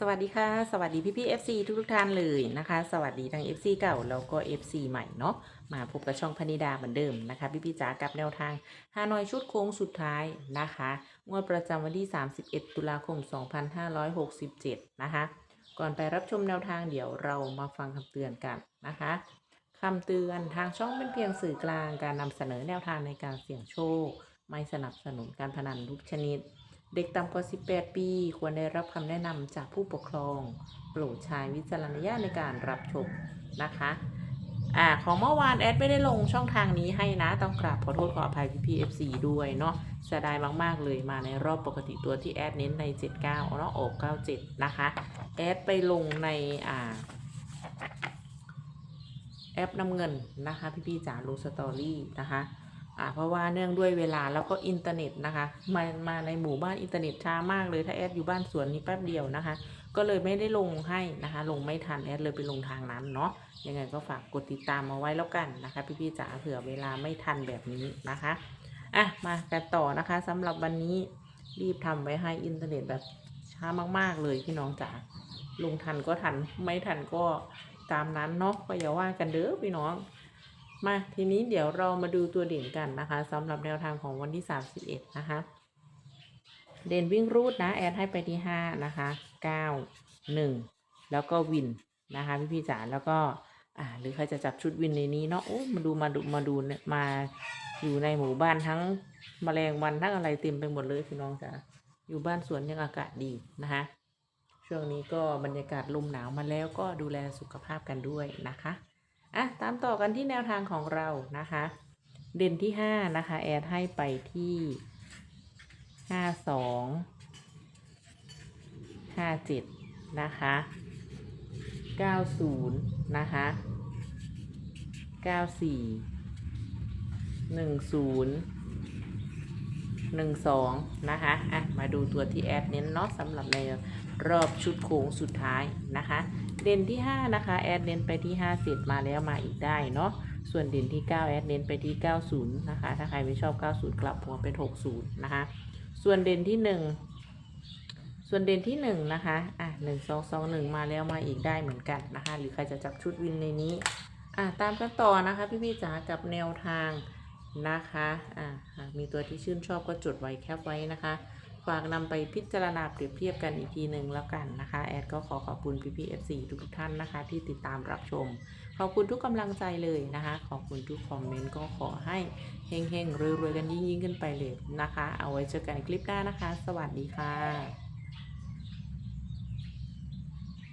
สวัสดีค่ะ สวัสดีพี่พี่ๆ FC ทุกทุกท่านเลยนะคะ สวัสดีทั้ง FC เก่าแล้วก็ FC ใหม่เนาะมาพบกับช่องพนิดาเหมือนเดิมนะคะ พี่พี่จ๋ากับแนวทางฮานอยชุดโค้งสุดท้ายนะคะงวดประจำวันที่ 31 ตุลาคม 2567 นะคะ ก่อนไปรับชมแนวทางเดี๋ยวเรามาฟังคำเตือนกันนะคะคำเตือนทางช่องเป็นเพียงสื่อกลางการนำเสนอแนวทางในการเสี่ยงโชค ไม่สนับสนุนการพนันทุกชนิด เด็กต่ำกว่า 18 ปี ควรได้รับคำแนะนำจากผู้ปกครอง โปรดใช้วิจารณญาณในการรับชมนะคะอ่าของเมื่อวานแอดไม่ได้ลงช่องทางนี้ให้นะ ต้องกราบขอโทษขออภัยพี่พีเอฟซีด้วยเนาะเสียดายมาก ๆ เลยมาในรอบปกติตัวที่แอดเน้นใน 79เนาะออก 97 นะคะ แอดไปลงในอ่าแอปน้ำเงินนะคะ พี่พี่จ๋าลงสตอรี่นะคะ อ่าเพราะว่าเนื่องด้วยเวลาแล้วก็อินเทอร์เน็ตนะคะมามาในหมู่บ้านอินเทอร์เน็ตช้ามากเลยถ้าแอดอยู่บ้านสวนนี้แป๊บเดียวนะคะ ก็เลยไม่ได้ลงให้นะคะ ลงไม่ทันแอดเลยไปลงทางนั้นเนาะยังไงก็ฝากกดติดตามมาไว้แล้วกันนะคะ พี่ๆจ๋าเผื่อเวลาไม่ทันแบบนี้นะคะอะมากันต่อนะคะสำหรับวันนี้รีบทำไว้ให้อินเทอร์เน็ตแบบช้ามาก ๆ เลยพี่น้องจ๋าลงทันก็ทันไม่ทันก็ตามนั้นเนาะก็อย่าว่ากันเด้อพี่น้อง มาทีนี้เดี๋ยวเรามาดูตัวเด่นกันนะคะสำหรับแนวทางของวันที่ 31 นะคะ เด่นวิ่งรูดนะ แอดให้ไปที่ 5 นะคะ 9 1 แล้วก็วินนะคะ พี่พี่จ๋าแล้วก็อ่าหรือใครจะจับชุดวินในนี้เนาะโอ้มาดูมาดูมาดูเนี่ยมาอยู่ในหมู่บ้านทั้งแมลงวันทั้งอะไรเต็มไปหมดเลยพี่น้องจ๋าอยู่บ้านสวนยังอากาศดีนะคะช่วงนี้ก็บรรยากาศลมหนาวมาแล้วก็ดูแลสุขภาพกันด้วยนะคะ อะตามต่อกันที่แนวทางของเรานะคะ เด่นที่5นะคะ แอดให้ไปที่52 57นะคะ90นะคะ94 10 12น หนึ่งสองนะคะอะมาดูตัวที่แอดเน้นเนาะสำหรับในรอบชุดโค้งสุดท้ายนะคะ เด่นที่ 5 นะคะ แอดเน้นไปที่5เสร็จมาแล้วมาอีกได้เนาะส่วนเด่นที่ 9 แอดเน้นไปที่ 90 นะคะ ถ้าใครไม่ชอบ 90 กลับหัวเป็น 60 นะคะ ส่วนเด่นที่ 1 ส่วนเด่นที่ 1 นะคะอะ1 2 2 1 มาแล้วมาอีกได้เหมือนกันนะคะ หรือใครจะจับชุดวินในนี้อะตามกันต่อนะคะพี่ๆจ๋ากับแนวทาง นะคะอะหากมีตัวที่ชื่นชอบก็จดไว้แคปไว้นะคะฝากนำไปพิจารณาเปรียบเทียบกันอีกทีหนึ่งแล้วกันนะคะ แอดก็ขอขอบคุณพี่พีเอฟซีทุกท่านนะคะ ที่ติดตามรับชม ขอบคุณทุกกำลังใจเลยนะคะ ขอบคุณทุกคอมเมนต์ก็ขอให้เฮงๆรวยๆกันยิ่งๆ ขึ้นไปเลยนะคะ เอาไว้เจอกันคลิปหน้านะคะ สวัสดีค่ะ